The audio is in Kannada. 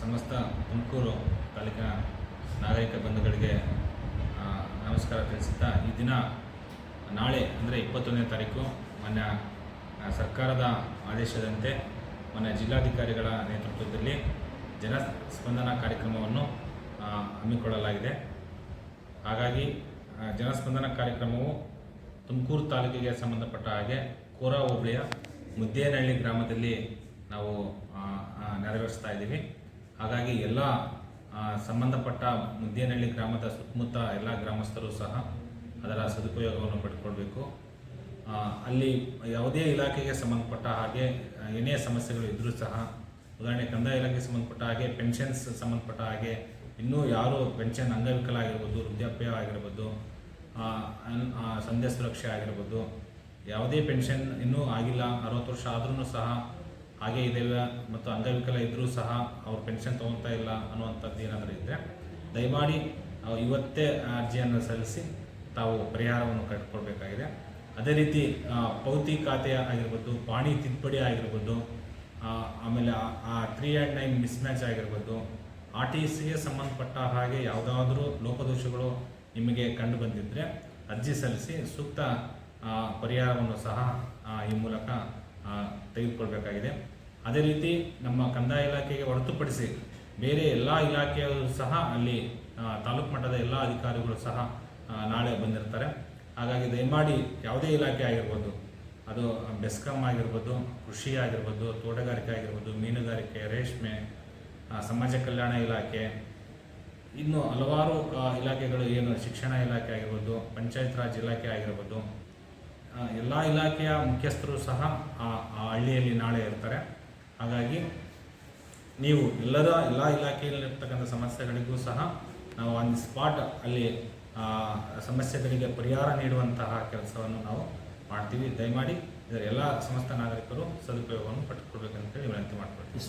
ಸಮಸ್ತ ತುಮಕೂರು ತಾಲೂಕಿನ ನಾಗರಿಕ ಬಂಧುಗಳಿಗೆ ನಮಸ್ಕಾರ ತಿಳಿಸುತ್ತಾ ಈ ದಿನ ನಾಳೆ ಅಂದರೆ ಇಪ್ಪತ್ತೊಂದನೇ ತಾರೀಕು ಮೊನ್ನೆ ಸರ್ಕಾರದ ಆದೇಶದಂತೆ ಮೊನ್ನೆ ಜಿಲ್ಲಾಧಿಕಾರಿಗಳ ನೇತೃತ್ವದಲ್ಲಿ ಜನ ಸ್ಪಂದನ ಕಾರ್ಯಕ್ರಮವನ್ನು ಹಮ್ಮಿಕೊಳ್ಳಲಾಗಿದೆ. ಹಾಗಾಗಿ ಜನಸ್ಪಂದನ ಕಾರ್ಯಕ್ರಮವು ತುಮಕೂರು ತಾಲೂಕಿಗೆ ಸಂಬಂಧಪಟ್ಟ ಹಾಗೆ ಕೋರ ಹೋಬಳಿಯ ಮುದ್ದೇನಹಳ್ಳಿ ಗ್ರಾಮದಲ್ಲಿ ನಾವು ನೆರವೇರಿಸ್ತಾ ಇದ್ದೀವಿ. ಹಾಗಾಗಿ ಎಲ್ಲ ಸಂಬಂಧಪಟ್ಟ ಮುದ್ದೇನಹಳ್ಳಿ ಗ್ರಾಮದ ಸುತ್ತಮುತ್ತ ಎಲ್ಲ ಗ್ರಾಮಸ್ಥರು ಸಹ ಅದರ ಸದುಪಯೋಗವನ್ನು ಪಡ್ಕೊಳ್ಬೇಕು. ಅಲ್ಲಿ ಯಾವುದೇ ಇಲಾಖೆಗೆ ಸಂಬಂಧಪಟ್ಟ ಹಾಗೆ ಏನೇ ಸಮಸ್ಯೆಗಳು ಇದ್ದರೂ ಸಹ, ಉದಾಹರಣೆ ಕಂದಾಯ ಇಲಾಖೆಗೆ ಸಂಬಂಧಪಟ್ಟ ಹಾಗೆ, ಪೆನ್ಷನ್ಸ್ ಸಂಬಂಧಪಟ್ಟ ಹಾಗೆ, ಇನ್ನೂ ಯಾರು ಪೆನ್ಷನ್ ಅಂಗವಿಕಲ ಆಗಿರ್ಬೋದು, ವೃದ್ಧಾಪ್ಯ ಆಗಿರ್ಬೋದು ಸಂಧ್ಯಾ ಸುರಕ್ಷೆ ಆಗಿರ್ಬೋದು, ಯಾವುದೇ ಪೆನ್ಷನ್ ಇನ್ನೂ ಆಗಿಲ್ಲ, ಅರವತ್ತು ವರ್ಷ ಆದ್ರೂ ಸಹ ಹಾಗೆ ಇದೆಲ್ಲ ಮತ್ತು ಅಂಗವಿಕಲ ಇದ್ದರೂ ಸಹ ಅವ್ರು ಪೆನ್ಷನ್ ತೊಗೊತಾ ಇಲ್ಲ ಅನ್ನುವಂಥದ್ದು ಏನಾದರೂ ಇದ್ದರೆ ದಯಮಾಡಿ ಇವತ್ತೇ ಅರ್ಜಿಯನ್ನು ಸಲ್ಲಿಸಿ ತಾವು ಪರಿಹಾರವನ್ನು ಕಟ್ಕೊಳ್ಬೇಕಾಗಿದೆ ಅದೇ ರೀತಿ ಪೌತಿ ಖಾತೆ ಆಗಿರ್ಬೋದು, ಪಾಣಿ ತಿದ್ದುಪಡಿ ಆಗಿರ್ಬೋದು ಆಮೇಲೆ ಆ ತ್ರೀ ಆ್ಯಂಡ್ ನೈನ್ ಮಿಸ್ಮ್ಯಾಚ್ ಆಗಿರ್ಬೋದು ಆರ್ ಟಿ ಸಿಗೆ ಸಂಬಂಧಪಟ್ಟ ಹಾಗೆ ಯಾವುದಾದ್ರೂ ಲೋಪದೋಷಗಳು ನಿಮಗೆ ಕಂಡು ಬಂದಿದ್ದರೆ ಅರ್ಜಿ ಸಲ್ಲಿಸಿ ಸೂಕ್ತ ಪರಿಹಾರವನ್ನು ಸಹ ಈ ಮೂಲಕ ತೆಗೆದುಕೊಳ್ಬೇಕಾಗಿದೆ. ಅದೇ ರೀತಿ ನಮ್ಮ ಕಂದಾಯ ಇಲಾಖೆಗೆ ಹೊರತುಪಡಿಸಿ ಬೇರೆ ಎಲ್ಲ ಇಲಾಖೆಯವರು ಸಹ ಅಲ್ಲಿ ತಾಲೂಕು ಮಟ್ಟದ ಎಲ್ಲ ಅಧಿಕಾರಿಗಳು ಸಹ ನಾಳೆ ಬಂದಿರ್ತಾರೆ. ಹಾಗಾಗಿ ದಯಮಾಡಿ ಯಾವುದೇ ಇಲಾಖೆ ಆಗಿರ್ಬೋದು, ಅದು ಬೆಸ್ಕಾಂ ಆಗಿರ್ಬೋದು, ಕೃಷಿ ಆಗಿರ್ಬೋದು, ತೋಟಗಾರಿಕೆ ಆಗಿರ್ಬೋದು, ಮೀನುಗಾರಿಕೆ, ರೇಷ್ಮೆ ಸಮಾಜ ಕಲ್ಯಾಣ ಇಲಾಖೆ, ಇನ್ನು ಹಲವಾರು ಇಲಾಖೆಗಳು ಏನು ಶಿಕ್ಷಣ ಇಲಾಖೆ ಆಗಿರ್ಬೋದು, ಪಂಚಾಯತ್ ರಾಜ್ ಇಲಾಖೆ ಆಗಿರ್ಬೋದು ಎಲ್ಲ ಇಲಾಖೆಯ ಮುಖ್ಯಸ್ಥರು ಸಹ ಆ ಆ ಹಳ್ಳಿಯಲ್ಲಿ ನಾಳೆ ಇರ್ತಾರೆ. ಹಾಗಾಗಿ ನೀವು ಎಲ್ಲರ ಎಲ್ಲ ಇಲಾಖೆಯಲ್ಲಿರ್ತಕ್ಕಂಥ ಸಮಸ್ಯೆಗಳಿಗೂ ಸಹ ನಾವು ಆನ್ ಸ್ಪಾಟ್ ಅಲ್ಲಿ ಸಮಸ್ಯೆಗಳಿಗೆ ಪರಿಹಾರ ನೀಡುವಂತಹ ಕೆಲಸವನ್ನು ನಾವು ಮಾಡ್ತೀವಿ. ದಯಮಾಡಿ ಇದರ ಎಲ್ಲ ಸಮಸ್ತ ನಾಗರಿಕರು ಸದುಪಯೋಗವನ್ನು ಪಡೆದುಕೊಳ್ಬೇಕಂತೇಳಿ ವಿನಂತಿ ಮಾಡ್ಕೊಳ್ತೀವಿ